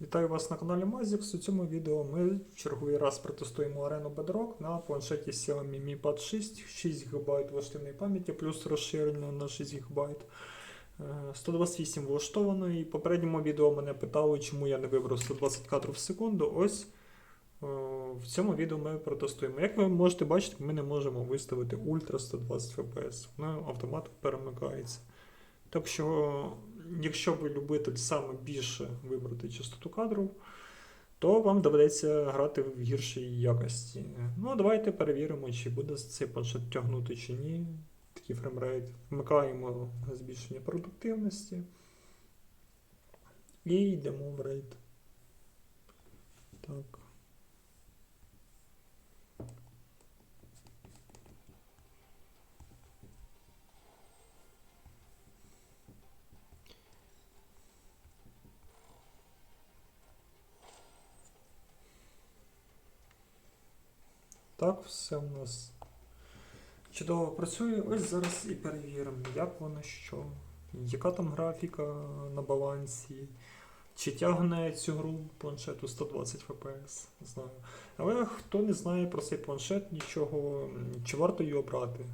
Вітаю вас на каналі Mazix. У цьому відео ми в черговий раз протестуємо арену Bedrock на планшеті Xiaomi Mi Pad 6, 6 ГБ влаштивної пам'яті, плюс розширення на 6 ГБ. Е, 128 влаштовано, і в попередньому відео мене питали, чому я не вибрав 120 кадрів в секунду. Ось е, в цьому відео ми протестуємо. Як ви можете бачити, ми не можемо виставити Ultra 120 FPS. Воно автоматом перемикається. Так що, якщо ви любите саме більше вибрати частоту кадру, то вам доведеться грати в гіршій якості. Ну, давайте перевіримо, чи буде цей планшет тягнути чи ні. Такий фреймрейт. Вмикаємо збільшення продуктивності. І йдемо в рейд. Так. Так, все у нас чудово працює. Ось зараз і перевіримо, як воно що, яка там графіка на балансі, чи тягне цю гру планшету 120 FPS. Не знаю. Але хто не знає про цей планшет, нічого, чи варто його брати?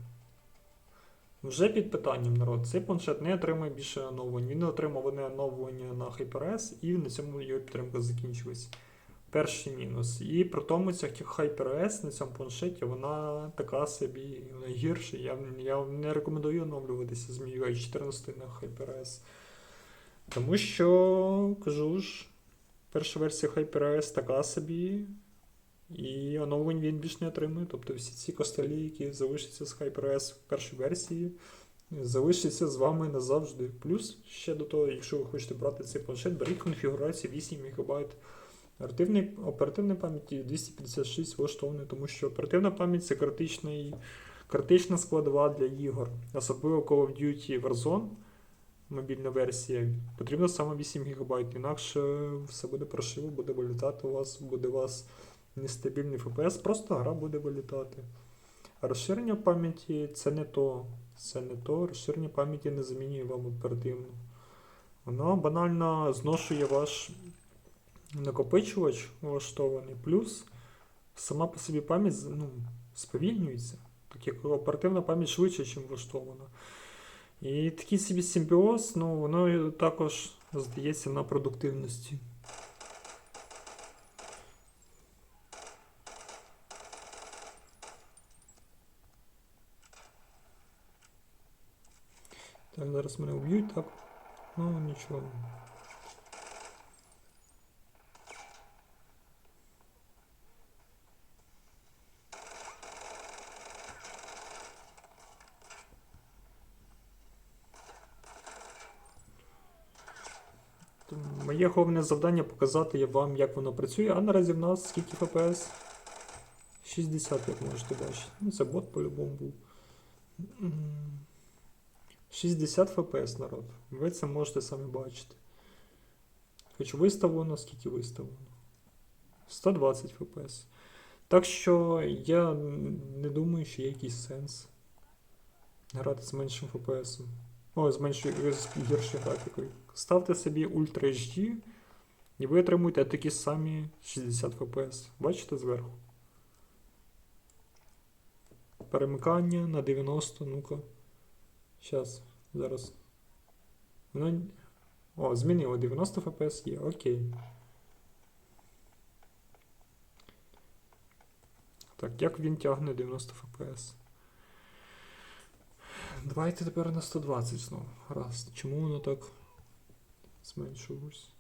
Вже під питанням народ. Цей планшет не отримує більше оновлень. Він отримав одне оновлення на HyperS і на цьому його підтримка закінчилась. Перший мінус. І при тому ця HyperOS на цьому планшеті, вона така собі вона гірша. Я, я не рекомендую оновлюватися з MIUI 14 на HyperOS. Тому що, кажу ж, перша версія HyperOS така собі, і оновлень він більш не отримує. Тобто всі ці костелі, які залишаться з HyperOS в першій версії, залишаться з вами назавжди. Плюс ще до того, якщо ви хочете брати цей планшет, беріть конфігурацію 8 МБ. Оперативної пам'яті 256 влаштований, тому що оперативна пам'ять це критичний, критична складова для ігор. Особливо Call of Duty Warzone, мобільна версія, потрібно саме 8 ГБ, інакше все буде прошиво, буде вилітати у вас, буде у вас нестабільний FPS, просто гра буде вилітати. А розширення пам'яті це не то. Це не то. Розширення пам'яті не замінює вам оперативну. Воно банально зношує ваш накопичувач влаштований, плюс сама по собі пам'ять ну, сповільнюється, так як оперативна пам'ять швидше, ніж влаштована. І такий собі симбіоз, ну, воно також здається на продуктивності. Так, зараз мене вб'ють, так? Ну, нічого. Моє головне завдання показати вам, як воно працює, а наразі в нас скільки FPS? 60, як можете бачити. Ну, це бот по-любому був. 60 FPS, народ. Ви це можете самі бачити. Хоч виставлено, скільки виставлено. 120 FPS. Так що я не думаю, що є якийсь сенс грати з меншим FPS. О, з меншою з гіршою графікою. Ставте собі Ultra HD, і ви отримуєте такі самі 60 FPS. Бачите зверху? Перемикання на 90, ну-ка. Щас, зараз. Воно... О, змінило 90 FPS є, окей. Так, як він тягне 90 FPS? Давайте тепер на 120 знову. Раз. Чому воно так smile shoulders.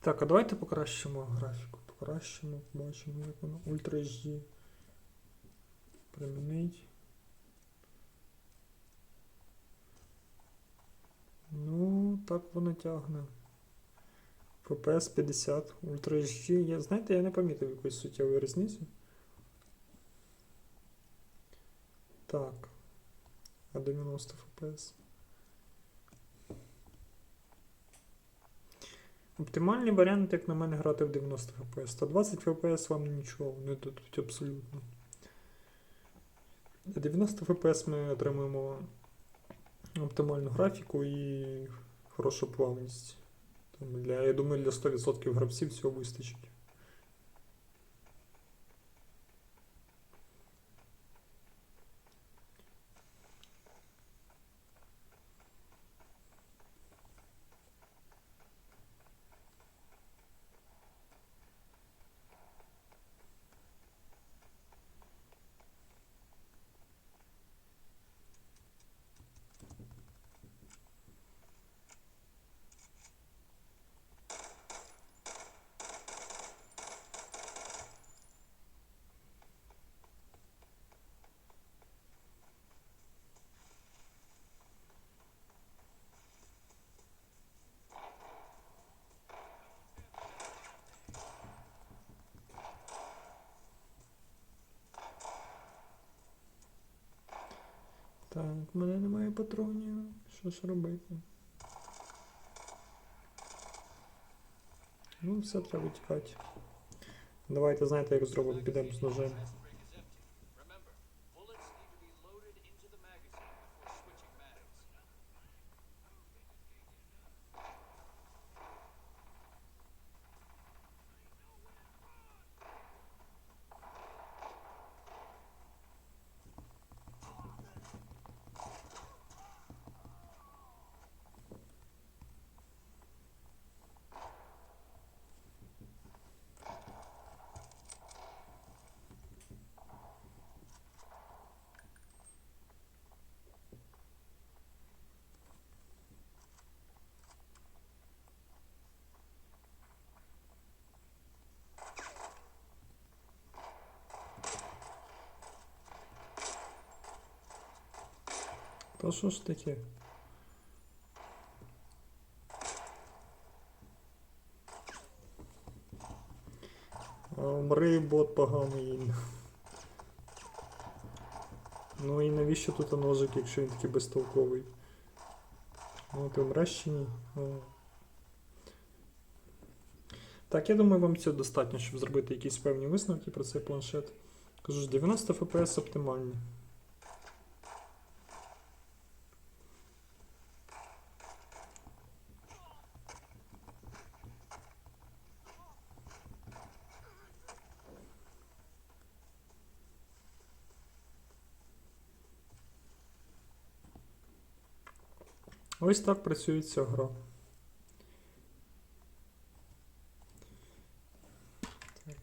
Так, а давайте покращимо графіку. Покращимо, побачимо, як воно. Ультра HD. Примінить. Ну, так воно тягне. FPS 50, Ультра HD. Я, знаєте, я не помітив якоїсь суттєвої різниці. Так. А 90 FPS. Оптимальний варіант, як на мене, грати в 90 FPS. 120 FPS вам нічого не дадуть абсолютно. 90 FPS ми отримуємо оптимальну графіку і хорошу плавність. Для, я думаю, для 100% гравців цього вистачить. Так, в мене немає патронів. Що ж робити? Ну, все треба тікати. Давайте знаєте, як зробимо, підемо з ножем. Та що ж таке? Умри бот поганий. Ну і навіщо тут ножик, якщо він такий безтолковий? Ну, ти вмреш чи ні? Так, я думаю, вам цього достатньо, щоб зробити якісь певні висновки про цей планшет. Кажу ж, 90 FPS оптимальні. Ось так працює ця гра.